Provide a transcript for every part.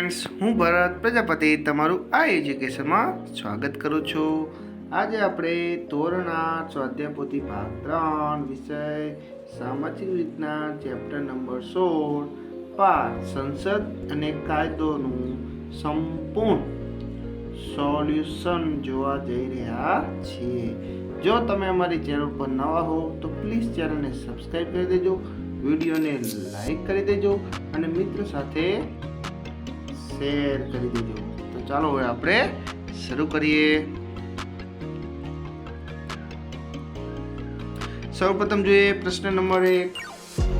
Friends હું ભરત પ્રજાપતિ, તમારું આ એજ્યુકેશનમાં સ્વાગત કરું છું. આજે આપણે ધોરણ આઠ સ્વાધ્યાય પોથી ભાગ ત્રણ, વિષય સામાજિક વિજ્ઞાન ચેપ્ટર નંબર સોળ પાંચ સંસદ અને કાયદોનું સંપૂર્ણ સોલ્યુશન જોવા જઈ રહ્યા છીએ. જો તમે અમારી ચેનલ પર નવા હો, તો પ્લીઝ ચેનલને સબસ્ક્રાઈબ કરી દેજો વિડીયોને લાઈક કરી દેજો, અને મિત્રો સાથે શેર કરી દેજો. તો ચાલો હવે આપણે શરૂ કરીએ. સૌપ્રથમ જોઈએ પ્રશ્ન નંબર એક.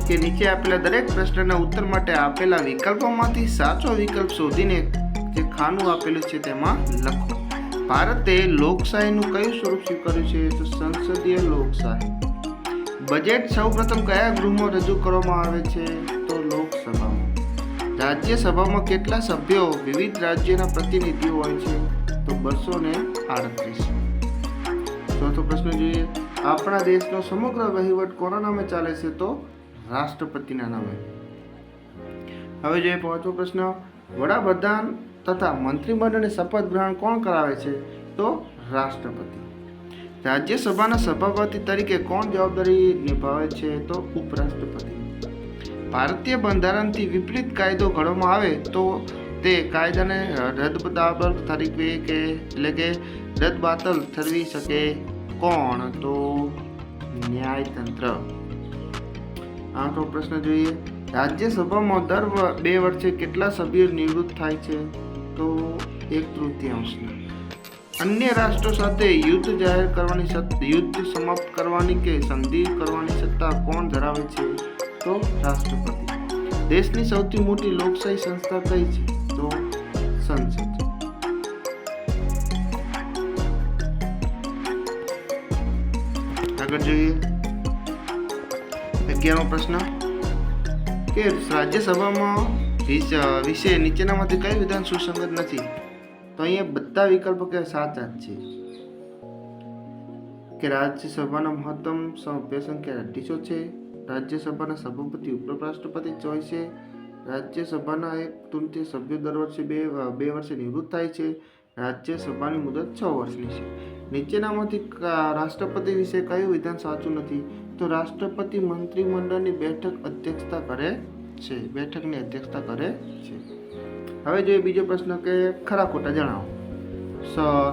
કે નીચે આપેલા દરેક પ્રશ્નના ઉત્તર માટે આપેલા વિકલ્પોમાંથી સાચો વિકલ્પ શોધીને જે ખાનું આપેલું છે તેમાં લખો. ભારતે લોકશાહીનું કયું સ્વરૂપ સ્વીકાર્યું છે? તો સંસદીય લોકશાહી. બજેટ સૌપ્રથમ કયા ગૃહમાં રજૂ કરવામાં આવે છે? રાજ્યસભામાં કેટલા સભ્યો વિવિધ રાજ્યના પ્રતિનિધિઓ હોય છે? તો બસો ને આડત્રીસ. ચોથો પ્રશ્ન જોઈએ. આપણા દેશનો સમગ્ર વહીવટ કોના નામે ચાલે છે? તો રાષ્ટ્રપતિના નામે. હવે જોઈએ પાંચમો પ્રશ્ન. વડાપ્રધાન તથા મંત્રીમંડળને શપથ ગ્રહણ કોણ કરાવે છે? તો રાષ્ટ્રપતિ. રાજ્યસભાના સભાપતિ તરીકે કોણ જવાબદારી નિભાવે છે? તો ઉપરાષ્ટ્રપતિ. ભારતીય બંધારણથી વિપરીત કાયદો ઘડવામાં આવે તો તે કાયદાને રદબદાબલ તરીકે કે એટલે કે રદબાતલ ઠરવી શકે કોણ? તો ન્યાયતંત્ર. આઠમો પ્રશ્ન જોઈએ. રાજ્યસભામાં દર બે વર્ષે કેટલા સભ્યો નિવૃત્ત થાય છે? તો એક તૃતીયાંશના. અન્ય રાષ્ટ્રો સાથે યુદ્ધ જાહેર કરવાની યુદ્ધ સમાપ્ત કરવાની કે સંધિ કરવાની સત્તા કોણ ધરાવે છે? તો રાષ્ટ્રપતિ. દેશની સૌથી મોટી લોકશાહી સંસ્થા કઈ છે? તો સંસદ. આગળ જોઈએ. અગિયારમો પ્રશ્ન. કે રાજ્યસભામાં વિશ- નીચેનામાંથી કઈ વિધાન સુસંગત નથી? તો અહીંયા બધા વિકલ્પો કે સાચા જ છે. કે રાજ્યસભાના મહત્તમ સભ્ય સંખ્યા અઢીસો છે? રાજ્યસભાના સભાપતિ, ઉપરાષ્ટ્રપતિ ચોય છે રાજ્યસભાના એક તૃતીય સભ્યો દર વર્ષે બે બે વર્ષે નિવૃત્ત થાય છે. રાજ્યસભાની મુદત છ વર્ષની છે. નીચેનામાંથી રાષ્ટ્રપતિ વિશે કયું વિધાન સાચું નથી? તો રાષ્ટ્રપતિ મંત્રીમંડળની બેઠક અધ્યક્ષતા કરે છે. બેઠકની અધ્યક્ષતા કરે છે. હવે જોઈએ બીજો પ્રશ્ન કે ખરા ખોટા જણાવો.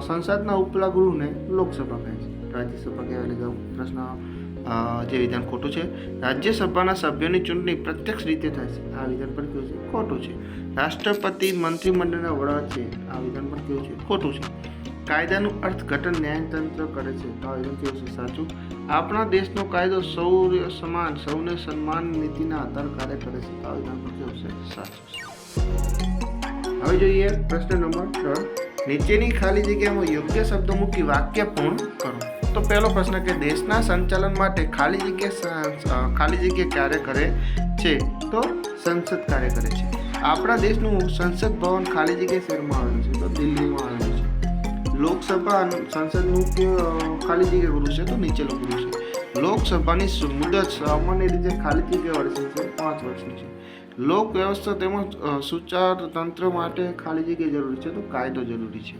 સંસદના ઉપલા ગૃહને લોકસભા કહે છે. રાજ્યસભા કહેવાય એટલે પ્રશ્ન જે વિધાન ખોટું છે, રાજ્યસભાના સભ્યોની ચૂંટણી પ્રત્યક્ષ રીતે થાય છે. આ વિધાન પણ કયું છે? ખોટું છે. રાષ્ટ્રપતિ મંત્રીમંડળના વડા છે. આ વિધાન પણ કયું છે? ખોટું છે. કાયદાનું અર્થઘટન ન્યાયતંત્ર કરે છે. આ વિધાન કયું છે? સાચું? આપણા દેશનો કાયદો સૌ સમાન, સૌને સન્માન નીતિના આધાર કાર્ય કરે છે. આ વિધાન પણ કયું છે? સાચું હવે જોઈએ પ્રશ્ન નંબર ત્રણ. નીચેની ખાલી જગ્યામાં યોગ્ય શબ્દો મૂકી વાક્ય પૂર્ણ કરો. તો પહેલો પ્રશ્ન કે દેશના સંચાલન માટે ખાલી જગ્યા ખાલી જગ્યા ક્યારે કરે છે? તો સંસદ કાર્ય કરે છે? આપણા દેશનું સંસદ ભવન ખાલી જગ્યા શહેરમાં આવેલું છે, તો દિલ્હીમાં આવેલું છે. લોકસભા સંસદનું ખાલી જગ્યા ગૃહ છે, તો નીચેનું ગૃહ છે. લોકસભાની મુદત સામાન્ય રીતે ખાલી જગ્યા વર્ષે છે પાંચ વર્ષની છે. લોક વ્યવસ્થા તેમજ સુચાર તંત્ર માટે ખાલી જગ્યા જરૂરી છે, તો કાયદો જરૂરી છે.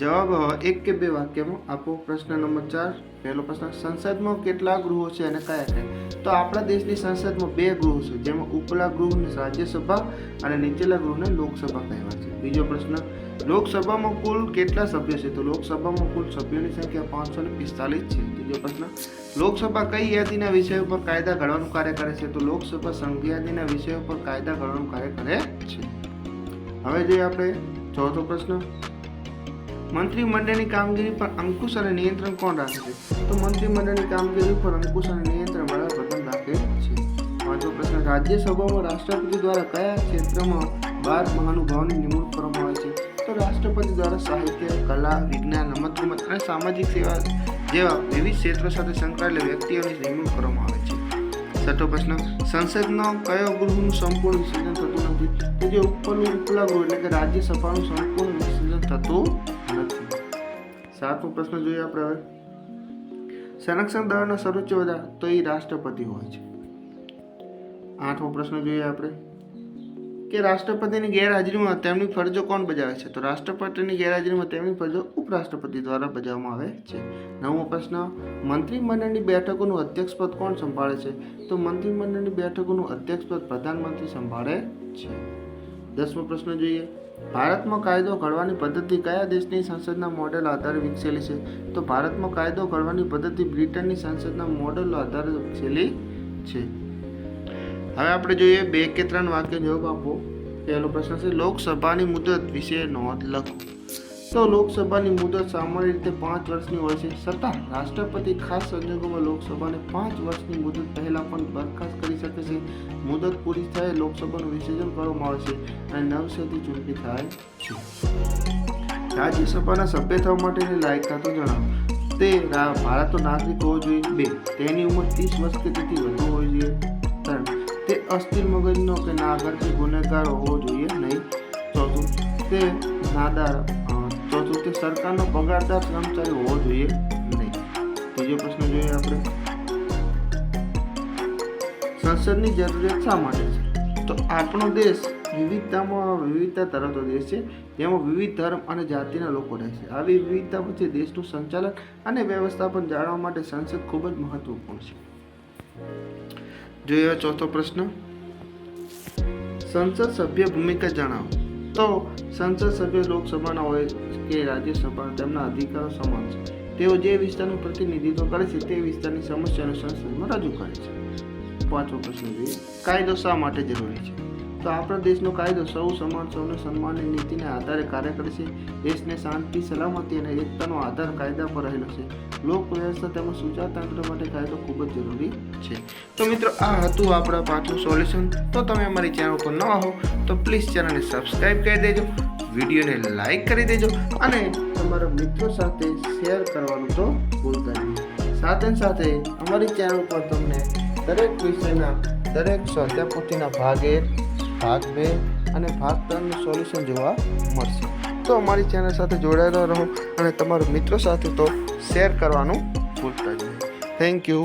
જવાબ એક કે બે વાક્યમાં આપો. પ્રશ્ન નંબર ચાર, પહેલો પ્રશ્ન, સંસદમાં કેટલા ગૃહો છે અને કયા કયા તો આપણા દેશની સંસદમાં બે ગૃહો છે, જેમાં ઉપલા ગૃહને રાજ્યસભા અને નીચેલા ગૃહને લોકસભા કહેવાય છે. બીજો પ્રશ્ન, લોકસભામાં કુલ કેટલા સભ્યો છે? તો લોકસભામાં કુલ સભ્યોની સંખ્યા પાંચસો ને પિસ્તાલીસ છે. ત્રીજો પ્રશ્ન, લોકસભા કઈ યાદીના વિષય ઉપર કાયદા ઘડવાનું કાર્ય કરે છે? તો લોકસભા સંઘ યાદીના વિષય ઉપર કાયદા ઘડવાનું કાર્ય કરે છે. હવે જોઈએ આપણે ચોથો પ્રશ્ન મંત્રીમંડળની કામગીરી પર અંકુશ અને નિયંત્રણ કોણ રાખે છે? તો મંત્રીમંડળની કામગીરી પર અંકુશ અને નિયંત્રણ વડાપ્રધાન રાખે છે. પાંચમો પ્રશ્ન, રાજ્યસભામાં રાષ્ટ્રપતિ દ્વારા કયા ક્ષેત્રમાં બાર મહાનુભાવની નિમણૂક કરવામાં આવે છે? તો રાષ્ટ્રપતિ દ્વારા સાહિત્ય, કલા, વિજ્ઞાન, રમતગમત અને સામાજિક સેવા જેવા વિવિધ ક્ષેત્રો સાથે સંકળાયેલા વ્યક્તિઓની નિમણૂક કરવામાં આવે છે. છઠ્ઠો પ્રશ્ન, સંસદનો કયો ગૃહનું સંપૂર્ણ વિસર્જન થતું નથી? તો જે ઉપરનું ઉપલા ગૃહ એટલે કે રાજ્યસભાનું સંપૂર્ણ વિસર્જન થતું સાતમો પ્રશ્ન જોઈએ આપણે હવે. સંરક્ષણ દળના સર્વોચ્ચ વડા તો એ રાષ્ટ્રપતિ હોય છે. આઠમો પ્રશ્ન જોઈએ આપણે. કે રાષ્ટ્રપતિની ગેરહાજરીમાં તેમની ફરજો કોણ બજાવે છે? તો રાષ્ટ્રપતિની ગેરહાજરીમાં તેમની ફરજો ઉપરાષ્ટ્રપતિ દ્વારા બજાવવામાં આવે છે. નવમો પ્રશ્ન, મંત્રીમંડળની બેઠકોનું અધ્યક્ષપદ કોણ સંભાળે છે? તો મંત્રીમંડળની બેઠકોનું અધ્યક્ષપદ પ્રધાનમંત્રી સંભાળે છે. દસમો પ્રશ્ન જોઈએ. ભારતમાં કાયદો ઘડવાની પદ્ધતિ કયા દેશની સંસદના મોડેલ આધારે વિકસેલી છે? તો ભારતમાં કાયદો ઘડવાની પદ્ધતિ બ્રિટનની સંસદના મોડેલ આધારે વિકસેલી છે. હવે આપણે જોઈએ બે કે ત્રણ વાક્ય જવાબ આપો. પહેલો પ્રશ્ન છે, લોકસભાની મુદત વિશે નોંધ લખો. તો લોકસભાની મુદત સામાન્ય રીતે પાંચ વર્ષની હોય છે. છતાં, રાષ્ટ્રપતિ ખાસ સંજોગોમાં લોકસભાને પાંચ વર્ષની મુદત પહેલાં પણ બરખાસ્ત કરી શકે છે. મુદત પૂરી થાય લોકસભાનું વિસર્જન કરવામાં આવે છે અને નવસેથી ચૂંટણી થાય છે. રાજ્યસભાના સભ્ય થવા માટેની લાયકાતો જણાવો. તે ભારતનો નાગરિક હોવો જોઈએ. બે, તેની ઉંમર ત્રીસ વર્ષ કે તેથી વધુ હોવી જોઈએ. ત્રણ, તે અસ્થિર મગજનો કે નાગરિક ગુનેગાર હોવો જોઈએ નહીં. ચોથું, તે નાદાર ચોથું તે સરકારનો પગારદાર કર્મચારી હોવો જોઈએ નહીં. ત્રીજો પ્રશ્ન જોઈએ આપણે. સંસદની જરૂરિયાત શા માટે છે? તો આપણો દેશ વિવિધતામાં વિવિધતા ધરાવતો દેશ છે. જેમાં વિવિધ ધર્મ અને જાતિના લોકો રહે છે. આવી વિવિધતા વચ્ચે દેશનું સંચાલન અને વ્યવસ્થાપન જાળવવા માટે સંસદ ખૂબ જ મહત્વપૂર્ણ છે. જોઈએ ચોથો પ્રશ્ન. સંસદ સભ્ય ભૂમિકા જણાવો. તો સંસદ સભ્ય લોકસભાના હોય કે રાજ્યસભા, તેમના અધિકારો સમાન છે. તેઓ જે વિસ્તારનું પ્રતિનિધિત્વ કરે છે, તે વિસ્તારની સમસ્યાને સંસદમાં રજૂ કરે છે. પાંચમો પ્રશ્ન જોઈએ. કાયદો શા માટે જરૂરી છે? તો આપણા દેશનો કાયદો સૌ સમાન, સૌને સન્માનની નીતિને આધારે કાર્ય કરે છે. દેશને શાંતિ, સલામતી અને એકતાનો આધાર કાયદા પર રહેલો છે. લોક વ્યવસ્થા તેમજ સુચાર તંત્ર માટે કાયદો ખૂબ જ જરૂરી છે. તો મિત્રો, આ હતું આપણા પાઠનું સોલ્યુશન. તો તમે અમારી ચેનલ પર ન હો, તો પ્લીઝ ચેનલને સબસ્ક્રાઈબ કરી દેજો, વિડીયોને લાઈક કરી દેજો અને તમારા મિત્રો સાથે શેર કરવાનું તો ભૂલતા નહીં. સાથે સાથે અમારી ચેનલ પર તમને દરેક વિષયના, દરેક સ્વાધ્યાય ભાગે ભાગ બે અને ભાગ ત્રણનું સોલ્યુશન જોવા મળશે. તો અમારી ચેનલ સાથે જોડાયેલા રહો અને તમારા મિત્રો સાથે તો શેર કરવાનું ભૂલતા જ નહીં. Thank you